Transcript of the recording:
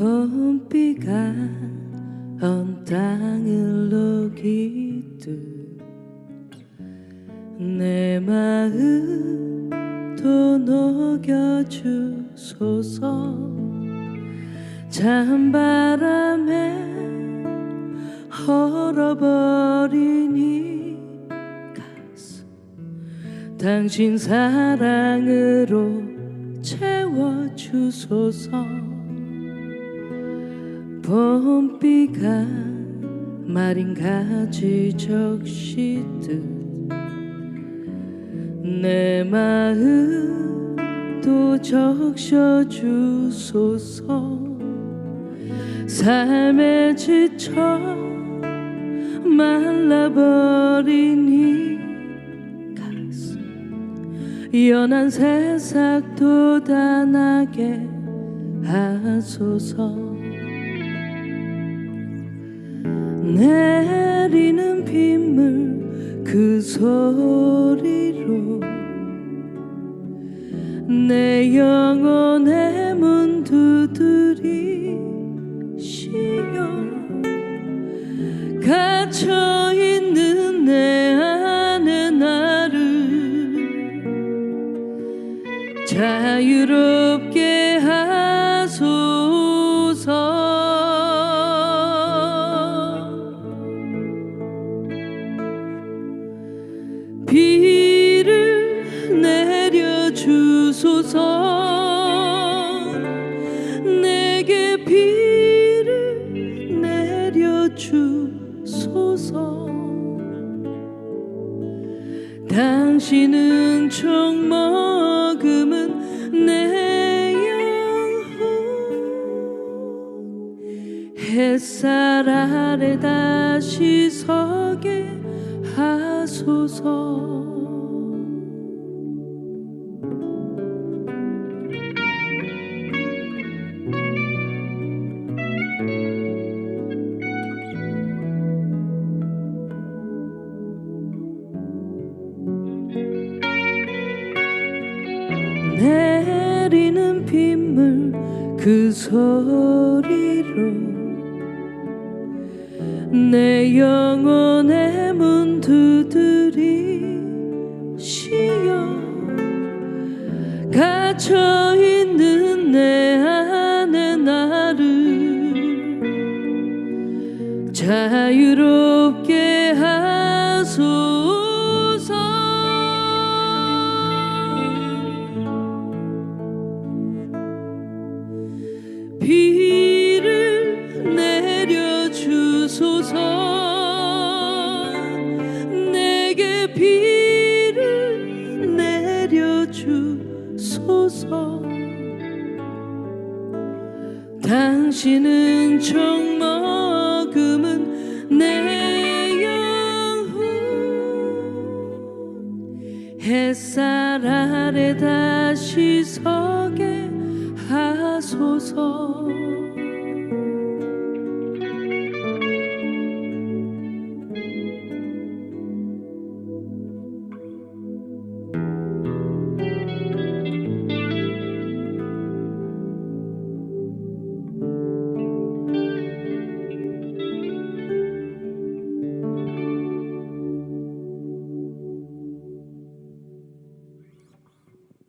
봄비가 온 땅을 녹이듯 내 마음 도 녹여주소서. 찬바람에 얼어버린 이 가슴 당신 사랑으로 채워주소서 봄비가 마린 가지 적시듯 내 마음도 적셔주소서. 삶에 지쳐 말라버린 이 가슴. 연한 새싹 돋아나게 하소서 내리는 빗물 그 소리로 내 영혼의 문 두드리시오 갇혀 있는 내 안에 나를 자유롭게 하 내려주소서. 내게 비를 내려주소서. 당신은 총 먹음은 내 영혼. 햇살 아래 다시 서게 하소서 내리는 빗물 그 소리로 내 영혼의 문 두드리시오 갇혀 있는 내 안에 나를 자유롭게 하소 당신은 총 먹음은 내 영혼. 햇살 아래 다시 서게 하소서